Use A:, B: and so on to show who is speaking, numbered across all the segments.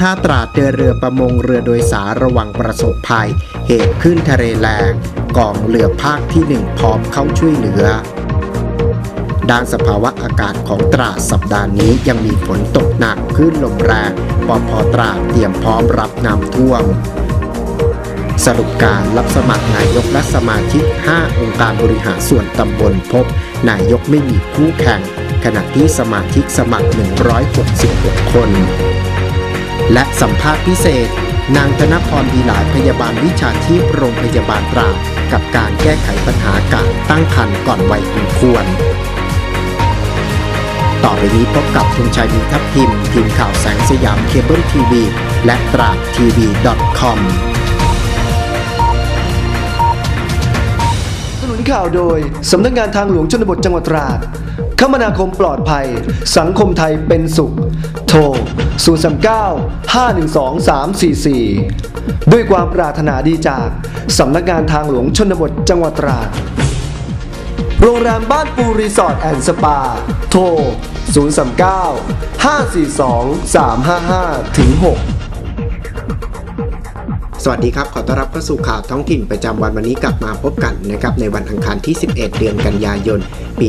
A: ท่าตราดเดินเรือประมงเรือโดยสารระวังประสบภัย เหตุขึ้นทะเลแรงกองเรือภาคที่หนึ่งพร้อมเข้าช่วยเหลือด้านสภาวะอากาศของตราดสัปดาห์นี้ยังมีฝนตกหนักคลื่นลมแรงปพตราดเตรียมพร้อมรับน้ำท่วม สรุปการรับสมัครนายกและสมาชิก 5 องค์การบริหารส่วนตำบลพบ นายกไม่มีคู่แข่ง ขณะที่สมาชิกสมัคร 166 คน และสัมภาษณ์พิเศษ นางธนพรดีหลายพยาบาลวิชาชีพโรงพยาบาลตราดกับการแก้ไขปัญหาการตั้งครรภ์ก่อนวัยอันควร ต่อไปนี้พบกับธงชัยมีทัพทิมทีมข่าวแสงสยามเคเบิลทีวีและตราดทีวี .com
B: สนุนข่าวโดย สำนักงานทางหลวงชนบทจังหวัดตราด คมนาคมปลอดภัย สังคมไทยเป็นสุข โทร 039 512 344 ด้วยความปรารถนาดีจากสำนักงานทางหลวงชนบทจังหวัดตราด โรงแรมบ้านปูรีสอร์ทแอนด์สปา โทร 039 542 355ถึง6
A: สวัสดีครับ ขอต้อนรับเข้าสู่ข่าวท้องถิ่นประจำวันวันนี้กลับมาพบกันนะครับในวันอังคารที่ 11 เดือนกันยายน ปี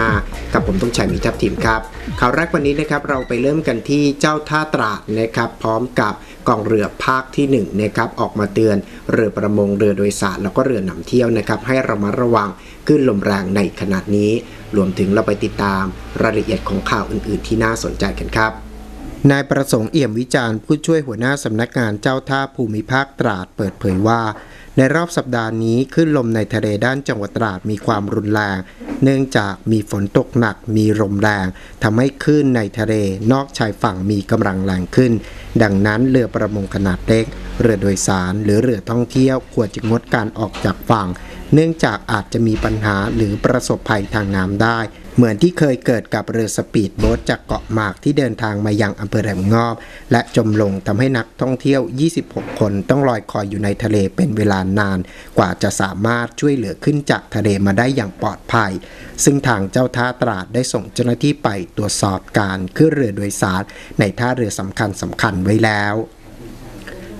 A: 2555 กับผมต้องชัยมีทัพทีมครับข่าวแรกวันนี้นะครับเราไปเริ่มกันที่เจ้าท่าตราดนะครับพร้อมกับกองเรือภาคที่1นะครับออกมาเตือนเรือประมงเรือโดยสารแล้วก็เรือนำเที่ยวนะครับให้ระมัดระวังขึ้นลมแรงในขณะนี้ รวมถึงเราไปติดตามรายละเอียดของข่าวอื่น ๆ ที่น่าสนใจกันครับ นายประสงค์เอี่ยมวิจารณ์ผู้ช่วยหัวหน้าสำนักงานเจ้าท่าภูมิภาคตราดเปิดเผยว่า ในรอบสัปดาห์นี้ขึ้นลมในทะเลด้านจังหวัดตราดมีความรุนแรง เนื่องจากมีฝนตกหนักมีลมแรงทำให้คลื่นในทะเลนอกชายฝั่งมีกำลังแรงขึ้น ดังนั้นเรือประมงขนาดเล็ก เรือโดยสาร หรือเรือท่องเที่ยวควรจะงดการออกจากฝั่ง เนื่องจากอาจจะมีปัญหาหรือประสบภัยทางน้ำได้ เหมือนที่เคยเกิดกับเรือสปีดโบ๊ทจากเกาะหมากที่เดินทางมายังอำเภอแหลมงอบ และจมลงทำให้นักท่องเที่ยว 26 คนต้องลอยคอยอยู่ในทะเลเป็นเวลานาน กว่าจะสามารถช่วยเหลือขึ้นจากทะเลมาได้อย่างปลอดภัย ซึ่งทางเจ้าท่าตราดได้ส่งเจ้าหน้าที่ไปตรวจสอบการขึ้นเรือโดยสารในท่าเรือสำคัญสำคัญไว้แล้ว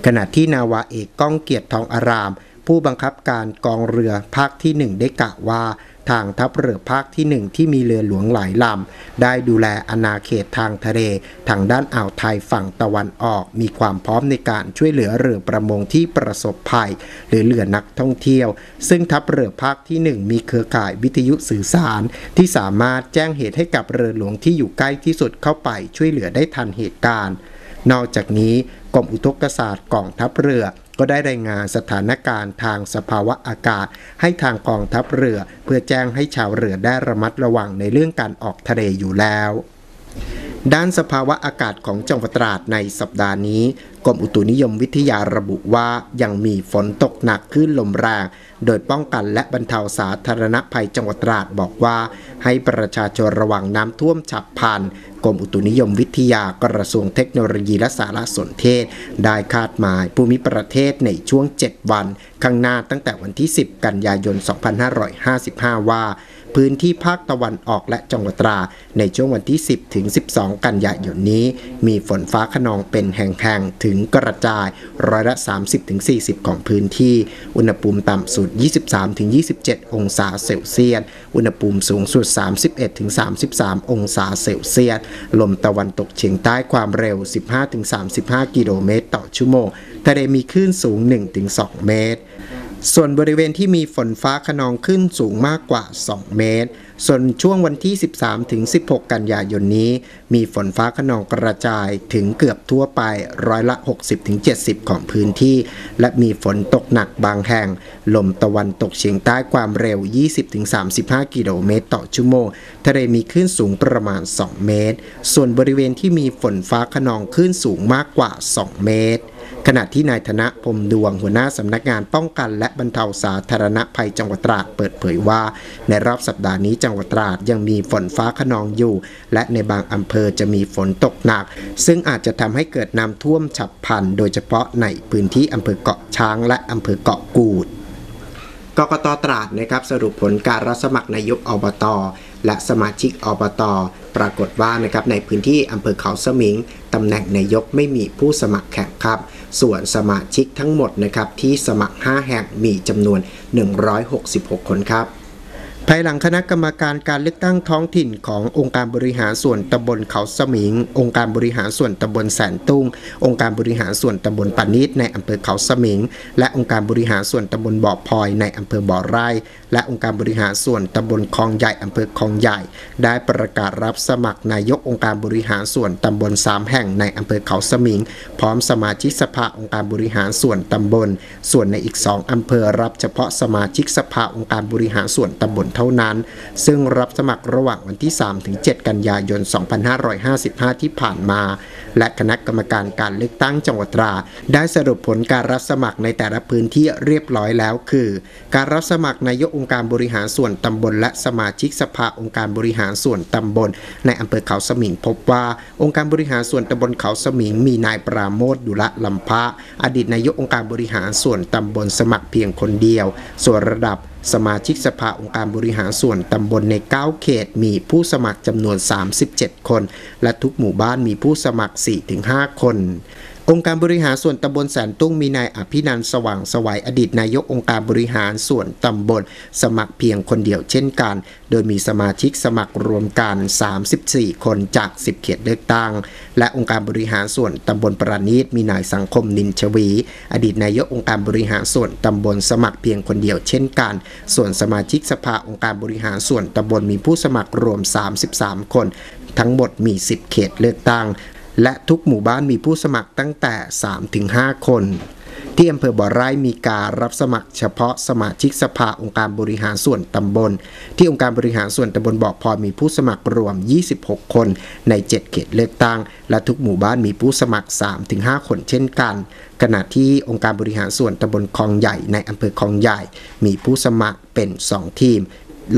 A: ขณะที่นาวาเอกก้องเกียรติทองอาราม ผู้บังคับการกองเรือภาคที่1ได้กล่าวว่า ทางทัพเรือภาคที่ 1 ที่มีเรือหลวงหลายลำ ได้ดูแลอาณาเขตทางทะเล ทางด้านอ่าวไทยฝั่งตะวันออก มีความพร้อมในการช่วยเหลือเรือประมงที่ประสบภัย หรือเรือนักท่องเที่ยว ซึ่งทัพเรือภาคที่ 1 มีเครือข่ายวิทยุสื่อสาร ที่สามารถแจ้งเหตุให้กับเรือหลวงที่อยู่ใกล้ที่สุดเข้าไปช่วยเหลือได้ทันเหตุการณ์ นอกจากนี้กรมอุทกศาสตร์กองทัพเรือ ก็ได้รายงานสถานการณ์ทางสภาวะอากาศ ให้ทางกองทัพเรือ เพื่อแจ้งให้ชาวเรือได้ระมัดระวังในเรื่องการออกทะเลอยู่แล้ว ด้านสภาวะอากาศของจังหวัดตราดในสัปดาห์นี้ กรมอุตุนิยมวิทยาระบุว่ายังมีฝนตกหนักขึ้นลมแรง โดยป้องกันและบรรเทาสาธารณภัยจังหวัดตราดบอกว่า ให้ประชาชนระวังน้ำท่วมฉับพลันกรมอุตุนิยมวิทยากระทรวงเทคโนโลยีและสารสนเทศ ได้คาดหมายภูมิประเทศในช่วง 7 วัน ข้างหน้าตั้งแต่วันที่ 10 กันยายน 2555 ว่า พื้นที่ภาคตะวันออกและจังหวัดตรา ในช่วงวันที่ 10 ถึง 12 กันยายนนี้ มีฝนฟ้าขนองเป็นแห่งๆ ถึงกระจายร้อยละ 30ถึง40 ของพื้นที่ อุณหภูมิต่ำสุด 23ถึง27 องศาเซลเซียส อุณหภูมิสูงสุด 31ถึง33 องศาเซลเซียส ลมตะวันตกเฉียงใต้ความเร็ว 15ถึง35 กิโลเมตรต่อชั่วโมง ทะเลมีคลื่นสูง1ถึง2เมตร ส่วนบริเวณที่มีฝนฟ้าขนองขึ้นสูงมากกว่า 2 เมตร ส่วนช่วงวันที่ 13 ถึง 16 กันยายนนี้ มีฝนฟ้าขนองกระจายถึงเกือบทั่วไปร้อยละ 60 ถึง 70 ของพื้นที่ และมีฝนตกหนักบางแห่ง ลมตะวันตกเฉียงใต้ความเร็ว 20 ถึง 35 กิโลเมตรต่อชั่วโมง ทะเลมีคลื่นสูงประมาณ 2 เมตร ส่วนบริเวณที่มีฝนฟ้าขนองคลื่นสูงมากกว่า 2 เมตร ขณะที่นายธนพรมดวงหัวหน้าสำนักงานป้องกัน และบรรเทาสาธารณภัยจังหวัดตราดเปิดเผยว่า ในรอบสัปดาห์นี้จังหวัดตราดยังมีฝนฟ้าขนองอยู่ และในบางอำเภอจะมีฝนตกหนัก ซึ่งอาจจะทำให้เกิดน้ำท่วมฉับพลัน โดยเฉพาะในพื้นที่อำเภอเกาะช้าง และอำเภอเกาะกูดกกตตราดนะครับสรุปผลการรับสมัครนายกอบต และสมาชิกอบตปรากฏว่านะครับในพื้นที่อำเภอเขาสมิงตำแหน่งนายกไม่มีผู้สมัครแข่งครับ ส่วนสมาชิกทั้งหมดนะครับที่สมัคร 5 แห่งมีจำนวน 166 คนครับ ภายหลังคณะกรรมการการเลือกตั้งท้องถิ่นขององค์การบริหารส่วนตำบลเขาสมิง องค์การบริหารส่วนตำบลแสนตุ้ง องค์การบริหารส่วนตำบลปานิดในอำเภอเขาสมิง และองค์การบริหารส่วนตำบลบ่อพลอยในอำเภอบ่อไร่ และองค์การบริหารส่วนตำบลคลองใหญ่อำเภอคลองใหญ่ ได้ประกาศรับสมัครนายกองค์การบริหารส่วนตำบลสามแห่งในอำเภอเขาสมิง พร้อมสมาชิกสภาองค์การบริหารส่วนตำบล ส่วนในอีก2อำเภอรับเฉพาะสมาชิกสภาองค์การบริหารส่วนตำบลเท่านั้น ซึ่งรับสมัครระหว่างวันที่ 3-7 กันยายน 2555 ที่ผ่านมา และคณะกรรมการการเลือกตั้งจังหวัดตรา ได้สรุปผลการรับสมัครในแต่ละพื้นที่เรียบร้อยแล้ว คือ การรับสมัครนายกองค์การบริหารส่วนตำบล และสมาชิกสภาองค์การบริหารส่วนตำบล ในอำเภอเขาสมิงพบว่าองค์การบริหารส่วนตำบลเขาสมิงมีนายปราโมทดุละลำพะอดีตนายกองค์การบริหารส่วนตำบลสมัครเพียงคนเดียว ส่วนระดับสมาชิกสภาองค์การบริหารส่วนตำบลใน 9 เขต มีผู้สมัครจำนวน 37 คน และทุกหมู่บ้านมีผู้สมัคร 4-5 คน องค์การบริหารส่วนตำบลแสนตุ้งมีนายอภินันสว่างสวัยอดีตนายกองค์การบริหารส่วนตำบล สมัครเพียงคนเดียวเช่นกัน โดยมีสมาชิกสมัครรวมกัน 34 คนจาก 10 เขตเลือกตั้ง และองค์การบริหารส่วนตำบลประณีตมีนายสังคมนินชวี อดีตนายกองค์การบริหารส่วนตำบลสมัครเพียงคนเดียวเช่นกัน ส่วนสมาชิกสภาองค์การบริหารส่วนตำบลมีผู้สมัครรวม 33 คน ทั้งหมดมี 10 เขตเลือกตั้ง และทุกหมู่บ้านมีผู้สมัครตั้งแต่ 3-5 คน ที่อำเภอบ่อไร่มีการรับสมัครเฉพาะสมาชิกสภาองค์การบริหารส่วนตำบล ที่องค์การบริหารส่วนตำบลบ่อพอมีผู้สมัครรวม 26 คนใน 7 เขตเลือกตั้ง และทุกหมู่บ้านมีผู้สมัคร 3-5 คนเช่นกัน ขณะที่องค์การบริหารส่วนตำบลคลองใหญ่ในอำเภอคลองใหญ่ มีผู้สมัครเป็น 2 ทีม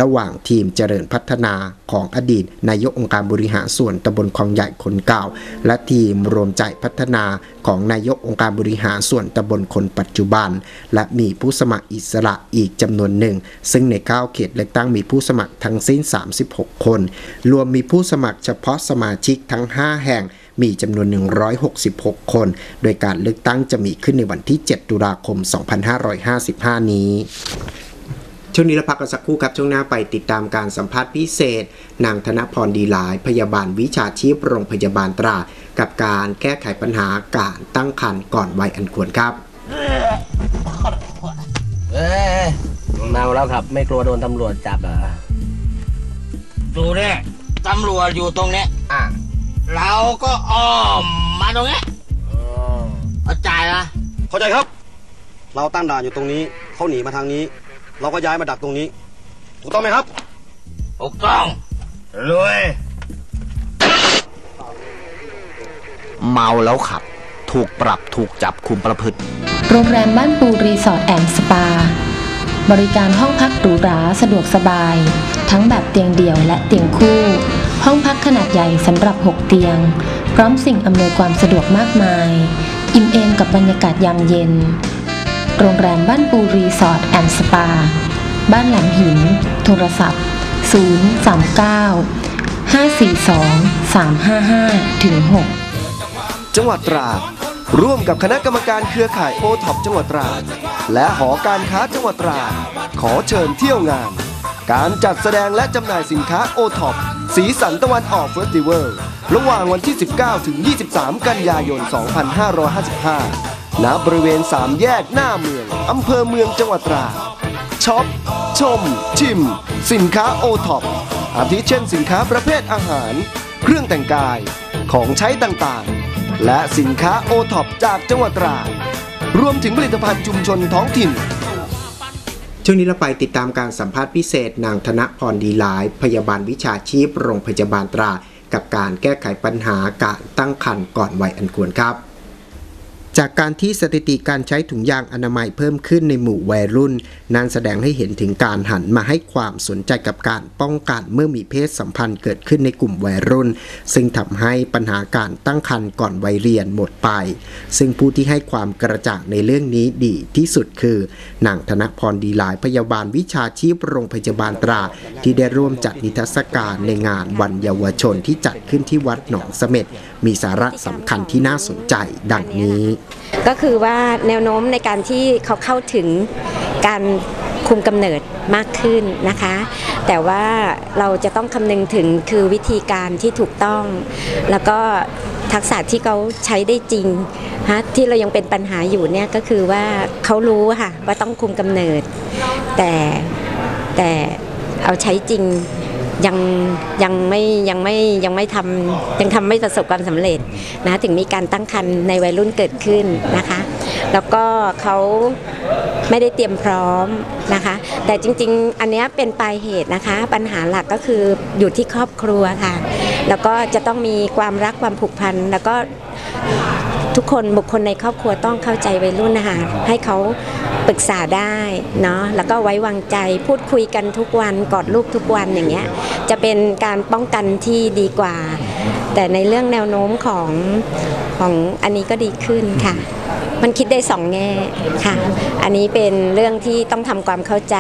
A: ระหว่างทีมเจริญพัฒนาของอดีตนายกองค์การบริหารส่วนตำบลคลองใหญ่คนเก่า และทีมรวมใจพัฒนาของนายกองค์การบริหารส่วนตำบลคนปัจจุบัน และมีผู้สมัครอิสระอีกจำนวนหนึ่ง ซึ่งใน 9 เขตเลือกตั้งมีผู้สมัครทั้งสิ้น 36 คน รวมมีผู้สมัครเฉพาะสมาชิกทั้ง 5 แห่งมีจำนวน 166 คน โดยการเลือกตั้งจะมีขึ้นในวันที่ 7 ตุลาคม 2555 นี้ ช่วงนี้เราพักกันสักครู่ครับ ช่วงหน้าไปติดตามการสัมภาษณ์พิเศษ นางธนพรดีหลาย พยาบาลวิชาชีพโรงพยาบาลตราดกับการแก้ไขปัญหาการตั้งครรภ์ก่อนวัยอันควรครับ
C: เอ้ยเมาแล้วครับ ไม่กลัวโดนตำรวจจับเหรอะ
D: ดูเนี่ยตำรวจอยู่ตรงเนี้ย
C: อะ
D: เราก็อ้อมมาตรงเนี้ยเข้าใจนะ
E: เข้าใจครับ เราตั้งด่านอยู่ตรงนี้เขาหนีมาทางนี้ เราก็ย้ายมาดักตรงนี้ ถูกต้องไหมครับ
D: ถูกต้องรวย
F: เมาแล้วขับ ถูกปรับถูกจับคุมประพฤติ
G: โรงแรมบ้านปูรีสอร์ทแอนด์สปา บริการห้องพักหรูหราสะดวกสบาย ทั้งแบบเตียงเดี่ยวและเตียงคู่ ห้องพักขนาดใหญ่สำหรับ 6 เตียง พร้อมสิ่งอำนวยความสะดวกมากมาย อิ่มเอมกับบรรยากาศยามเย็น โรงแรมบ้านปูรีสอร์ทแอนด์สปา บ้านหลังหิน โทรศัพท์ 039 542 355ถึง6
B: จังหวัดตราด ร่วมกับคณะกรรมการเครือข่ายโอท็อปจังหวัดตราด และหอการค้าจังหวัดตราด ขอเชิญเที่ยวงาน การจัดแสดงและจำหน่ายสินค้าโอท็อปสีสันตะวันออกเฟสติวัลระหว่างวันที่ 19 ถึง 23 กันยายน 2555 ณบริเวณ3แยกหน้าเมือง อำเภอเมืองจังหวัดตราดช็อป ชม ชิม สินค้าโอท็อปอาทิเช่นสินค้าประเภทอาหาร เครื่องแต่งกาย ของใช้ต่างๆ และสินค้าโอท็อปจากจังหวัดตราดรวมถึงผลิตภัณฑ์ชุมชนท้องถิ่น
A: ช่วงนี้เราไปติดตามการสัมภาษณ์พิเศษนางธนพรดีหลาย พยาบาลวิชาชีพโรงพยาบาลตรา กับการแก้ไขปัญหาการตั้งครรภ์ก่อนวัยอันควรครับ จากการที่สถิติการใช้ถุงยางอนามัยเพิ่มขึ้นในหมู่วัยรุ่น นั้นแสดงให้เห็นถึงการหันมาให้ความสนใจกับการป้องกันเมื่อมีเพศสัมพันธ์เกิดขึ้นในกลุ่มวัยรุ่น ซึ่งทำให้ปัญหาการตั้งครรภ์ก่อนวัยเรียนหมดไป ซึ่งผู้ที่ให้ความกระจ่างในเรื่องนี้ดีที่สุดคือนางธนพรดีหลายพยาบาลวิชาชีพโรงพยาบาลตรา ที่ได้ร่วมจัดนิทรรศการในงานวันเยาวชนที่จัดขึ้นที่วัดหนองเสม็ดมีสาระสำคัญที่น่าสนใจดังนี้
H: ก็คือว่าแนวโน้มในการที่เขาเข้าถึงการคุมกำเนิดมากขึ้นนะคะ แต่ว่าเราจะต้องคำนึงถึงคือวิธีการที่ถูกต้อง แล้วก็ทักษะที่เขาใช้ได้จริงฮะที่เรายังเป็นปัญหาอยู่เนี่ยก็คือว่าเขารู้ค่ะว่าต้องคุมกำเนิด แต่แต่เอาใช้จริง ยังยังไม่ยังไม่ยังไม่ทำยังทำไม่ประสบความสำเร็จนะถึงมีการตั้งครรภ์ในวัยรุ่นเกิดขึ้นนะคะ แล้วก็เขาไม่ได้เตรียมพร้อมนะคะ แต่จริง ๆ อันนี้เป็นปลายเหตุนะคะ ปัญหาหลักก็คืออยู่ที่ครอบครัวค่ะ แล้วก็จะต้องมีความรักความผูกพันแล้วก็ ทุกคนบุคคลในครอบครัวต้องเข้าใจวัยรุ่นนะคะให้เขาปรึกษาได้เนาะแล้วก็ไว้วางใจพูดคุยกันทุกวันกอดลูกทุกวันอย่างเงี้ยจะเป็นการป้องกันที่ดีกว่า แต่ในเรื่องแนวโน้มของของอันนี้ก็ดีขึ้นค่ะ มันคิดได้สองแง่ค่ะ อันนี้เป็นเรื่องที่ต้องทำความเข้าใจ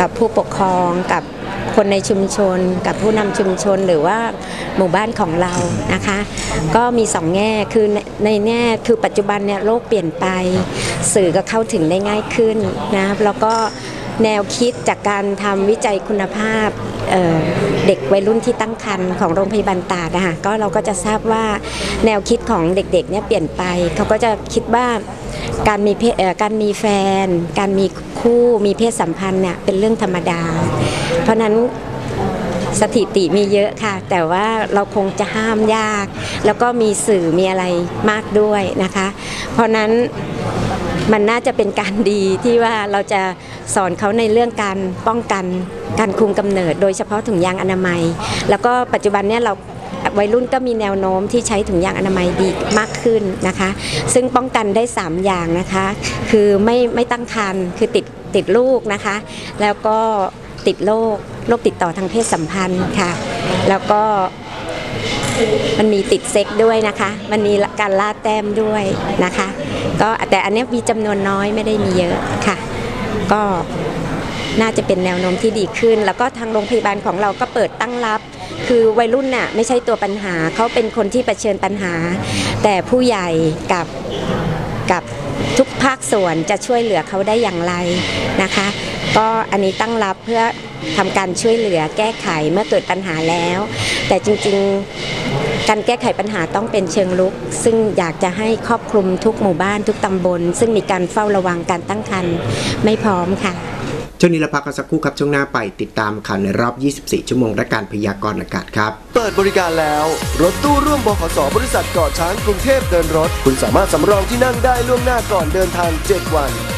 H: กับผู้ปกครองกับ คนในชุมชนกับผู้นำชุมชนหรือว่าหมู่บ้านของเรานะคะ ก็มีสองแง่คือในในแง่คือปัจจุบันเนี่ยโลกเปลี่ยนไป สื่อก็เข้าถึงได้ง่ายขึ้นนะแล้วก็ แนวคิดจากการทำวิจัยคุณภาพเเด็กวัยรุ่นที่ตั้งครรภ์ของโรงพยาบาลตาดนะคะก็เราก็จะทราบว่าแนวคิดของเด็กๆเนี่ยเปลี่ยนไป เขาก็จะคิดว่าการมีการมีแฟน การมีคู่มีเพศสัมพันธ์เนี่ยเป็นเรื่องธรรมดา เพราะฉะนั้นสถิติมีเยอะค่ะ แต่ว่าเราคงจะห้ามยาก แล้วก็มีสื่อมีอะไรมากด้วยนะคะ เพราะนั้น มันน่าจะเป็นการดีที่ว่าเราจะสอนเขาในเรื่องการป้องกันการคุมกำเนิด โดยเฉพาะถุงยางอนามัย แล้วก็ปัจจุบันเนี่ยเราวัยรุ่นก็มีแนวโน้มที่ใช้ถุงยางอนามัยดีมากขึ้นนะคะ ซึ่งป้องกันได้ 3 อย่างนะคะ คือไม่ไม่ตั้งครรภ์คือติดติดลูกนะคะ แล้วก็ติดโรคโรคติดต่อทางเพศสัมพันธ์ค่ะ แล้วก็ มันมีติดเซ็กด้วยนะคะ มันมีการล่าแต้มด้วยนะคะ ก็แต่อันนี้มีจำนวนน้อยไม่ได้มีเยอะค่ะ ก็น่าจะเป็นแนวโน้มที่ดีขึ้น แล้วก็ทางโรงพยาบาลของเราก็เปิดตั้งรับ คือวัยรุ่นน่ะไม่ใช่ตัวปัญหาเขาเป็นคนที่เผชิญปัญหา แต่ผู้ใหญ่กับกับทุกภาคส่วนจะช่วยเหลือเขาได้อย่างไรนะคะ ก็อันนี้ตั้งรับเพื่อทำการช่วยเหลือแก้ไขเมื่อเกิดปัญหาแล้ว แต่จริงๆ การแก้ไขปัญหาต้องเป็นเชิงลุก ซึ่งอยากจะให้ครอบคลุมทุกหมู่บ้านทุกตำบล ซึ่งมีการเฝ้าระวังการตั้งครรภ์ไม่พร้อมค่ะ
A: ช่วงนี้เราพักกันสักครู่ครับช่วงหน้าไปติดตามข่าวในรอบ 24 ชั่วโมงและการพยากรณ์อากาศครับ
B: เปิดบริการแล้ว รถตู้ร่วมบขสบริษัทเกาะช้างกรุงเทพเดินรถ คุณสามารถสำรองที่นั่งได้ล่วงหน้าก่อนเดินทาง 7 วันอ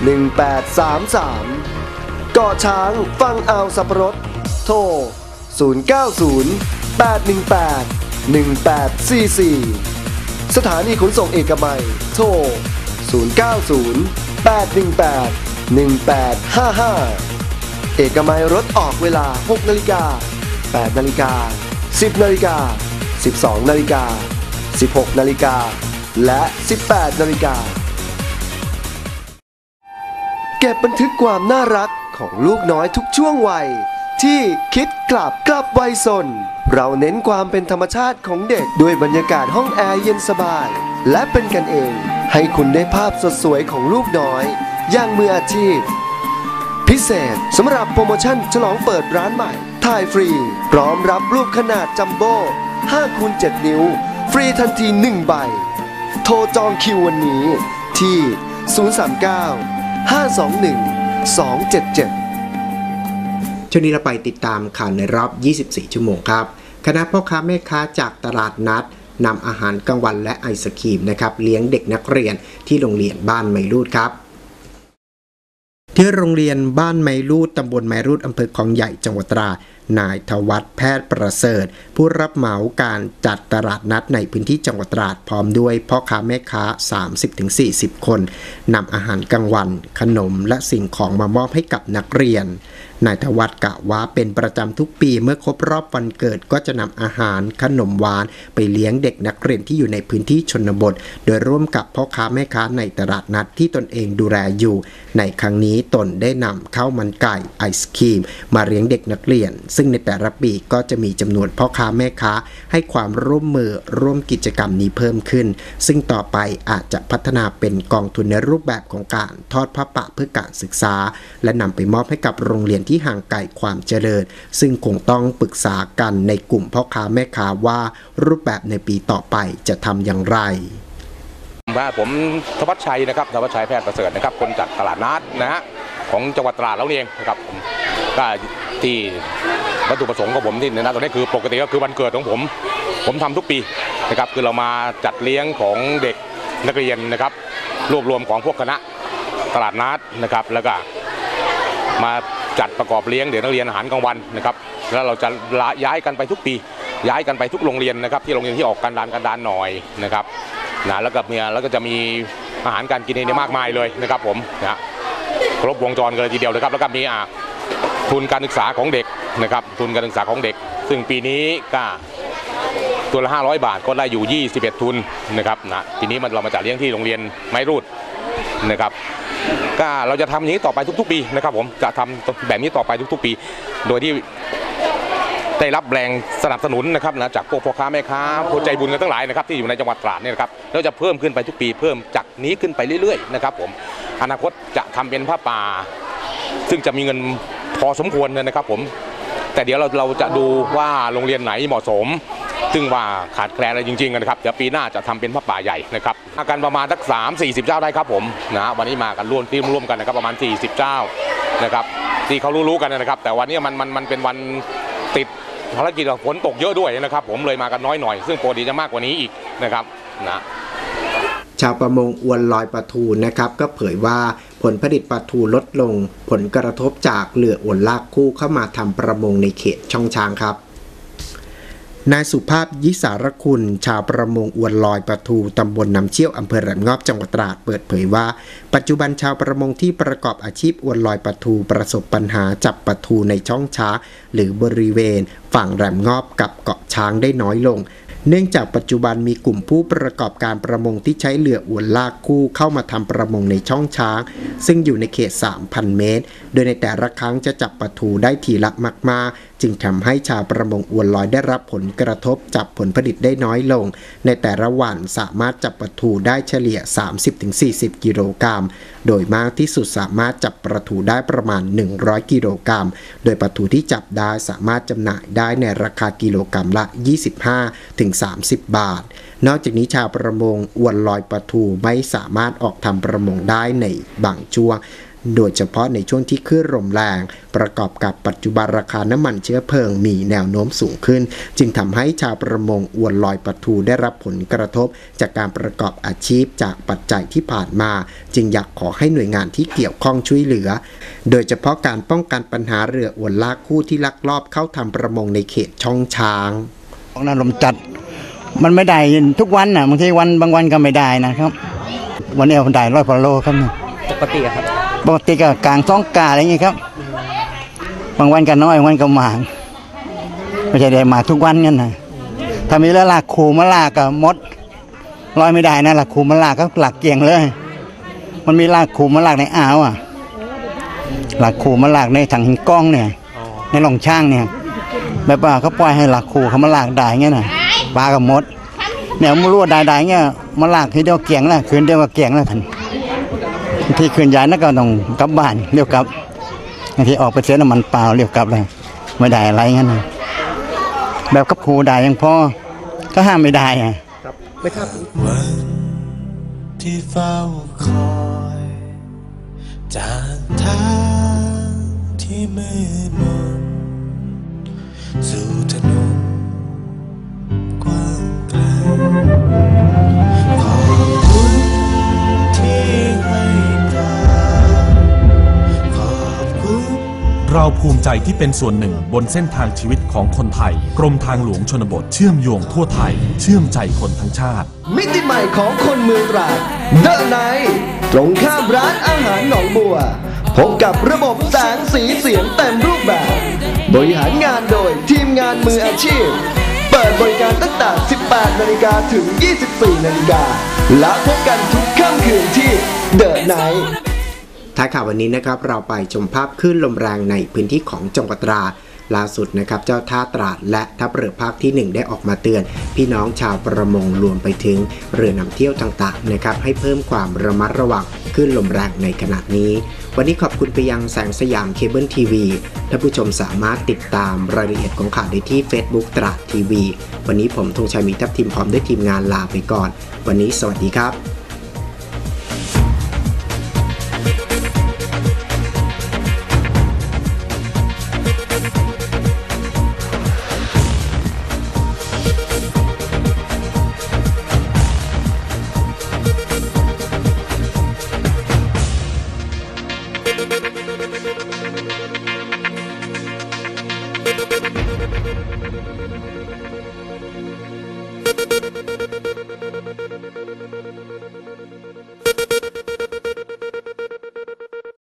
B: 1833 เกาะช้างฟังอ่าวสับปะรด โทร 090 818 1844 สถานีขนส่งเอกมัย โทร 090 818 1855 เอกมัยรถออกเวลา 6 นาฬิกา 8 นาฬิกา 10 นาฬิกา 12 นาฬิกา 16 นาฬิกา และ 18 นาฬิกา เก็บบันทึกความน่ารักของลูกน้อยทุกช่วงวัย ที่คิดกลับกลับวัยสน เราเน้นความเป็นธรรมชาติของเด็กด้วยบรรยากาศห้องแอร์เย็นสบาย และเป็นกันเอง ให้คุณได้ภาพสดสวยของลูกน้อย อย่างมืออาชีพ พิเศษสำหรับโปรโมชั่นฉลองเปิดร้านใหม่ถ่ายฟรี พร้อมรับรูปขนาดจัมโบ้5คูณ7นิ้ว ฟรีทันที 1 ใบ โทรจองคิววันนี้ที่ 039 521 277
A: ช่วงนี้เราไปติดตามข่าวในรอบ 24 ชั่วโมงครับ คณะพ่อค้าแม่ค้าจากตลาดนัดนำอาหารกลางวันและไอศครีมนะครับเลี้ยงเด็กนักเรียนที่โรงเรียนบ้านไมรูดครับ ที่โรงเรียนบ้านไมรูดตำบลไมรูดอำเภอคลองใหญ่จังหวัดตราด นายทวัฒแพทย์ประเสริฐ ผู้รับเหมาการจัดตลาดนัดในพื้นที่จังหวัดตราดพร้อมด้วยพ่อค้าแม่ค้า 30-40 คนนำอาหารกลางวัน ขนมและสิ่งของมามอบให้กับนักเรียน นายทวัฒน์กะว่าเป็นประจำทุกปีเมื่อครบรอบวันเกิดก็จะนำอาหารขนมหวานไปเลี้ยงเด็กนักเรียนที่อยู่ในพื้นที่ชนบท โดยร่วมกับพ่อค้าแม่ค้าในตลาดนัดที่ตนเองดูแลอยู่ ในครั้งนี้ตนได้นำข้าวมันไก่ไอศครีม มาเลี้ยงเด็กนักเรียน ซึ่งในแต่ละปีก็จะมีจำนวนพ่อค้าแม่ค้า ให้ความร่วมมือร่วมกิจกรรมนี้เพิ่มขึ้น ซึ่งต่อไปอาจจะพัฒนาเป็นกองทุนในรูปแบบของการทอดผ้าป่าเพื่อการศึกษา และนำไปมอบให้กับโรงเรียนที่ห่างไกลความเจริญ ซึ่งคงต้องปรึกษากันในกลุ่มพ่อค้าแม่ค้าว่ารูปแบบในปีต่อไปจะทำอย่างไร
I: ว่าผมธวัชชัยนะครับธวัชชัยแพทย์ประเสริฐนะครับ คนจัดตลาดนัดนะฮะของจังหวัดตราดเราเองนะครับก็ที่วัตถุประสงค์ของผมที่ในะตอนนี้คือปกติก็คือวันเกิดของผม ผมทำทุกปีนะครับ คือเรามาจัดเลี้ยงของเด็กนักเรียนนะครับ รวบรวมของพวกคณะตลาดนัดนะครับ แล้วก็มา จัดประกอบเลี้ยงเด็กนักเรียนอาหารกลางวันนะครับแล้วเราจะย้ายกันไปทุกปี ย้ายกันไปทุกโรงเรียนนะครับที่โรงเรียนที่ออกกันดานกันดานหน่อยนะครับนะแล้วก็มีแล้วก็จะมีอาหารการกินเนี่ยมากมายเลยนะครับผมนะครบวงจรกันเลยทีเดียวนะครับแล้วก็มีอะทุนการศึกษาของเด็กนะครับทุนการศึกษาของเด็ก ซึ่งปีนี้ก็ตัวละ 500 บาทก็ได้อยู่ 21 ทุนนะครับนะทีนี้มันเรามาจัดเลี้ยงที่โรงเรียนไม้รูดนะครับ ก็เราจะทำอย่างนี้ต่อไปทุก ๆ ปีนะครับผมจะทำแบบนี้ต่อไปทุก ๆ ปี โดยที่ได้รับแรงสนับสนุนนะครับนะจากพวกพ่อค้าแม่ค้าผู้ใจบุญกันทั้งหลายนะครับที่อยู่ในจังหวัดตราดเนี่ยนะครับแล้วจะเพิ่มขึ้นไปทุกปีเพิ่มจากนี้ขึ้นไปเรื่อยๆนะครับผมอนาคตจะทำเป็นผ้าป่า ซึ่งจะมีเงินพอสมควรเลยนะครับผมแต่เดี๋ยวเราเราจะดูว่าโรงเรียนไหนเหมาะสม ซึ่งว่าขาดแคลนอะไรจริงๆนะครับเดี๋ยวปีหน้าจะทำเป็นผ้าป่าใหญ่นะครับมากันประมาณสักสามสี่สิบเจ้าได้ครับผมนะวันนี้มากันร่วมที่ร่วมกันนะครับประมาณ 40 เจ้านะครับที่เขารู้ๆกันนะครับ แต่วันนี้มันมันมันเป็นวันติดภารกิจฝนตกเยอะด้วยนะครับ ผมเลยมากันน้อยหน่อย ซึ่งปกติจะมากกว่านี้อีกนะครับนะ
A: ชาวประมงอวนลอยปลาทูนะครับ ก็เผยว่าผลผลิตปลาทูลดลง ผลกระทบจากเรืออวนลากคู่เข้ามาทำประมงในเขตช่องช้างครับ นายสุภาพยิสารคุณ ชาวประมงอวนลอยปลาทูตำบลน้ำเชี่ยวอำเภอแหลมงอบจังหวัดตราดเปิดเผยว่า ปัจจุบันชาวประมงที่ประกอบอาชีพอวนลอยปลาทูประสบปัญหาจับปลาทูในช่องช้างหรือบริเวณ ฝั่งแหลมงอบกับเกาะช้างได้น้อยลงเนื่องจากปัจจุบันมีกลุ่มผู้ประกอบการประมงที่ใช้เรืออวนลากคู่เข้ามาทำประมงในช่องช้าง ซึ่งอยู่ในเขต 3,000 เมตร โดยในแต่ละครั้งจะจับปลาทูได้ทีละมากๆ จึงทำให้ชาวประมงอวนลอยได้รับผลกระทบจับผลผลิตได้น้อยลง ในแต่ละวันสามารถจับปลาทูได้เฉลี่ย 30-40 กิโลกรัม โดยมากที่สุดสามารถจับปลาทูได้ประมาณ 100 กิโลกรัม โดยปลาทูที่จับได้สามารถจำหน่ายได้ในราคากิโลกรัมละ 25-30 บาท นอกจากนี้ชาวประมงอวนลอยปลาทูไม่สามารถออกทำประมงได้ในบางช่วง โดยเฉพาะในช่วงที่คลื่นลมแรง ประกอบกับปัจจุบันราคาน้ำมันเชื้อเพลิงมีแนวโน้มสูงขึ้น จึงทำให้ชาวประมงอวนลอยปลาทูได้รับผลกระทบ จากการประกอบอาชีพจากปัจจัยที่ผ่านมา จึงอยากขอให้หน่วยงานที่เกี่ยวข้องช่วยเหลือ โดยเฉพาะการป้องกันปัญหาเรืออวนลากคู่ที่ลักลอบเข้าทำประมงในเขตช่องช้าง
J: ของน้ำลมจัดมันไม่ได้ทุกวันน่ะบางทีวันบางวันก็ไม่ได้นะครับ วันนี้เอาได้ร้อยพอโลครับ
C: ปกติอะครับ
J: ปกติก็กลางสองกาอะไรอย่างงี้ครับ บางวันก็น้อยบางวันก็มากไม่ใช่ได้มาทุกวันงั้นนะถ้ามีแล้วลากคูมาลากก็มดร้อยไม่ได้นะลากคูมาลากก็หลักเกี่ยงเลย มันมีลากคูมาลากในอ่าวอะหลักคูมาลากในถังหินก้องเนี่ย ในหลองช่างเนี่ยแบบว่าเขาปล่อยให้หลักขู่เขามาลากได้เงี้ยน่ะปลากับมดเนี่ยมันรู้ว่าได้ได้เงี้ยมาลากทีเดียวเกี่ยงแล้วคืนเดียวก็เกี่ยงแล้วทันบาง ทีคืนย้ายนั่นก็ต้องกลับบ้านเรียวกลับบางทีออกไปเสียน้ำมันเปล่าเรียวกลับเลยไม่ได้อะไรเงี้ยนะแบบกับครูได้ยังพอก็ห้ามไม่ได้อะ
A: ไม่ครับ
K: วันที่เฝ้าคอยจากทางที่มืดมนสู่ถน
L: เราภูมิใจที่เป็นส่วนหนึ่งบนเส้นทางชีวิตของคนไทย กรมทางหลวงชนบทเชื่อมโยงทั่วไทย เชื่อมใจคนทั้งชาติ
B: มิติใหม่ของคนเมืองตราดเดอะไนตรงข้ามร้านอาหารหนองบัว พบกับระบบแสงสีเสียงเต็มรูปแบบ บริหารงานโดยทีมงานมืออาชีพ เปิดบริการตั้งแต่ 18 นาฬิกาถึง 24 นาฬิกาและพบกันทุกค่ำคืนที่เดอะไน
A: ท้ ท้ายข่าววันนี้นะครับเราไปชมภาพคลื่นลมแรงในพื้นที่ของจังหวัดตราล่าสุดนะครับเจ้าท่าตราดและทัพเรือภาคที่ 1 ได้ออกมาเตือน พี่น้องชาวประมงรวมไปถึงเรือนำเที่ยวต่างๆนะครับให้เพิ่มความระมัดระวังคลื่นลมแรงในขณะนี้ วันนี้ขอบคุณไปยังแสงสยามเคเบิลทีวีท่านผู้ชมสามารถติดตามรายละเอียดของข่าวได้ที่ Facebook ตราดทีวี วันนี้ผมธงชัยมีทัพทีมพร้อมด้วยทีมงานลาไปก่อน วันนี้สวัสดีครับ